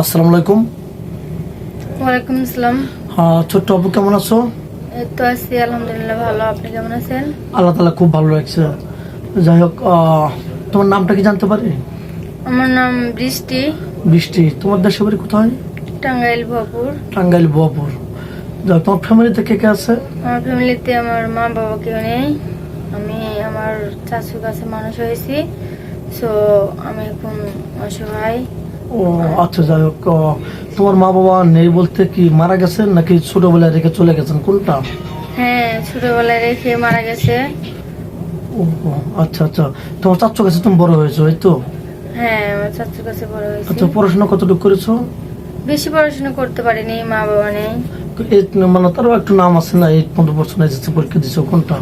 আসসালামু আলাইকুম। ওয়ালাইকুম আসসালাম। আহ, ছোট্ট আপু কেমন আছো? তো আছি আলহামদুলিল্লাহ ভালো। আপনি কেমন আছেন? আল্লাহ তালা খুব ভালো লাগছে যাই হোক তোমার নামটা কি জানতে পারি? আমার নাম বৃষ্টি। বৃষ্টি তোমার দেশের বাড়ি কোথায়? টাঙ্গাইল ভপুর টাঙ্গাইল যাই তোমার ফ্যামিলিতে কে কে আছে? আমার ফ্যামিলিতে আমার মা বাবা কেউ নেই। আমি আমার চাচুর কাছে মানুষ হয়েছি। সো আমি এখন অসহায়। ও আচ্ছা যাই হোক তোমার মা বাবা নেই বলতে কি মারা গেছেন নাকি ছোটবেলায় রেখে চলে গেছেন? কোনটা? হ্যাঁ ছোটবেলায় রেখে মারা গেছে। ও আচ্ছা আচ্ছা। তোমার চাচ্ছ কাছে তুমি বড় হয়েছো এই তো? হ্যাঁ আমার কাছে বড় হয়েছি। আচ্ছা পড়াশোনা কতটুকু করেছ? বেশি পড়াশোনা করতে পারিনি মা বাবা নেই। মানে তারও একটু নাম আছে না এইট পড়ছো না এসএসসি পরীক্ষা দিছো কোনটা?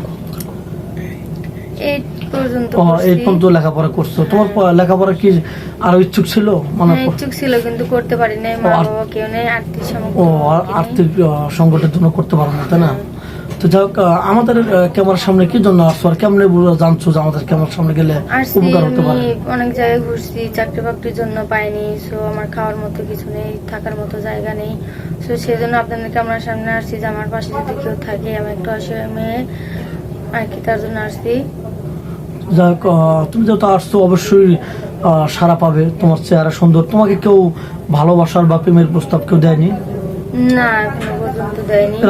এইট পর্যন্ত লেখাপড়া করছ। তোমার লেখাপড়া কি আরও ইচ্ছুক ছিল? মানে হ্যাঁ, ইচ্ছুক ছিল কিন্তু করতে পারি নাই। মা বাবা কেউ নেই আর্থিক ও সংকটের জন্য করতে পারো না তাই না? তো যাই হোক আমাদের ক্যামেরার সামনে কি জন্য আসছো? আর কেমনে জানছো যে আমাদের ক্যামেরার সামনে গেলে উপকার হতে পারে? অনেক জায়গায় ঘুরছি চাকরি বাকরির জন্য পাইনি সো আমার খাওয়ার মতো কিছু নেই থাকার মতো জায়গা নেই। সো সেই জন্য আপনাদের ক্যামেরার সামনে আসছি যে আমার পাশে যদি কেউ থাকে আমি একটা অসহায় মেয়ে আর কি তার জন্য আসছি। যাই তুমি যেহেতু আসছো অবশ্যই সারা পাবে। তোমার চেহারা সুন্দর। তোমাকে কেউ ভালোবাসার বা প্রেমের প্রস্তাব কেউ দেয়নি? না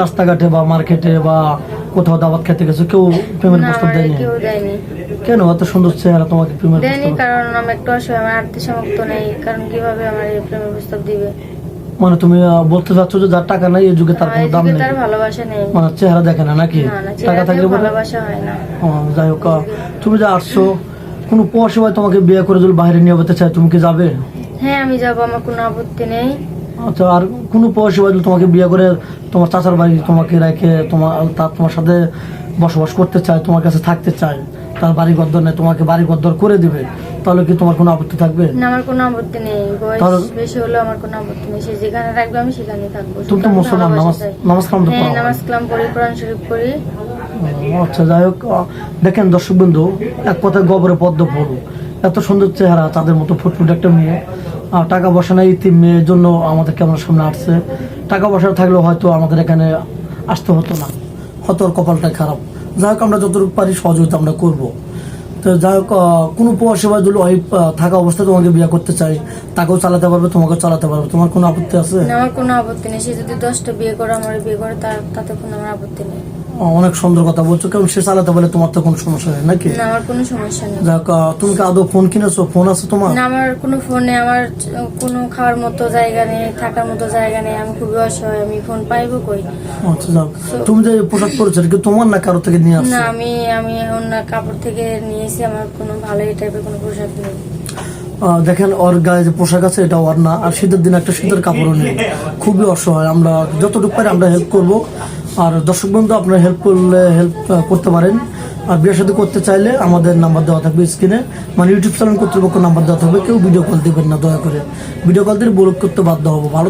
রাস্তাঘাটে বা মার্কেটে বা কোথাও দাবাত খেতে গেছো কেউ প্রেমের প্রস্তাব দেয়নি? দেয়নি। কেন? এত সুন্দর চেহারা তোমাকে প্রেমের প্রস্তাব। দেয়নি কারণ আমি একটু অসহায় আমার আর্থিক সামর্থ্য নেই। কারণ কীভাবে আমার এই প্রেমের প্রস্তাব দিবে? মানে তুমি বলতে চাচ্ছ যে যার টাকা নাই এই যুগে তার কোনো দাম নেই। ভালোবাসা নেই। মানে চেহারা দেখে না নাকি? টাকা থাকলে ভালোবাসা হয় না। যাই হোক তুমি যে আসছো কোনো পয়সা তোমাকে বিয়ে করে যদি বাইরে নিয়ে যেতে চায় তুমি কি যাবে? হ্যাঁ আমি যাব আমার কোনো আপত্তি নেই। আচ্ছা আর কোনো পয়সা যদি তোমাকে বিয়ে করে তোমার চাচার বাড়ি তোমাকে রেখে তোমার তার তোমার সাথে বসবাস করতে চায় তোমার কাছে থাকতে চায় তার বাড়ি গদ্দর নেই তোমাকে বাড়ি গদ্দর করে দিবে তাহলে কি তোমার কোনো আপত্তি থাকবে? না আমার কোনো আপত্তি নেই। বয়স বেশি হলেও আমার কোনো আপত্তি নেই। সে যেখানে রাখবে আমি সেখানেই থাকব। তুমি তো মুসলমান নামাজ নামাজ কালাম তো হ্যাঁ পড়ো। নামাজ কালাম পড়ি কোরআন শরীফ পড়ি। আচ্ছা যাই হোক দেখেন দর্শক বিন্দু এক কথায় গবরে পদ্ম পড়ু। এত সুন্দর চেহারা তাদের মতো ফুটফুট একটা মেয়ে। আর টাকা পয়সা নাই ইতিম মেয়ের জন্য আমাদের ক্যামেরার সামনে আসছে। টাকা পয়সা থাকলেও হয়তো আমাদের এখানে আসতে হতো না। হয়তো ওর কপালটা খারাপ। যাই হোক আমরা যতটুকু পারি সহযোগিতা আমরা করব। তো যাই হোক কোনো যদি ওই আহ, থাকা অবস্থায় তোমাকে বিয়ে করতে চাই তাকেও চালাতে পারবে তোমাকেও চালাতে পারবে। তোমার কোনো আপত্তি আছে? আমার কোনো আপত্তি নেই। সে যদি দশটা বিয়ে করে আমার বিয়ে করে তার তাতে কোনো আমার আপত্তি নেই। অনেক সুন্দর কথা বলছো কারণ সে চালাতে বলে তোমার তো কোনো সমস্যা নেই নাকি? না আমার কোনো সমস্যা নেই। যাক আহ, তুমি কি আদৌ ফোন কিনেছো? ফোন আছে তোমার? না আমার কোনো ফোনে আমার চ- কোনো খাওয়ার মতো জায়গা নেই থাকার মতো জায়গা নেই আমি খুবই অসহায় আমি ফোন পাইবো কই? আচ্ছা যাক। তুমি যে পোশাক পরেছো এটা কি তোমার না কারও থেকে নিয়ে আসছো? না আমি আমি অন্য কাপড় থেকে নিয়েছি আমার কোনো ভালো এই টাইপের কোনো পোশাক নেই। আহ, দেখেন ওর গায়ে যে পোশাক আছে এটা ওর না। আর শীতের দিন একটা শীতের কাপড়ও নেই। খুবই অসহায় আমরা যতটুকু পারি আমরা হেল্প করব। আর দর্শক বন্ধু, আপনারা হেল্প করলে হেল্প করতে পারেন। আর বিয়ের সাথে করতে চাইলে আমাদের নাম্বার দেওয়া থাকবে স্ক্রিনে মানে ইউটিউব চ্যানেল কর্তৃপক্ষ নাম্বার দেওয়া থাকবে। কেউ ভিডিও কল দেবেন না, দয়া করে। ভিডিও কল দিয়ে ব্লক করতে বাধ্য হব। ভালো।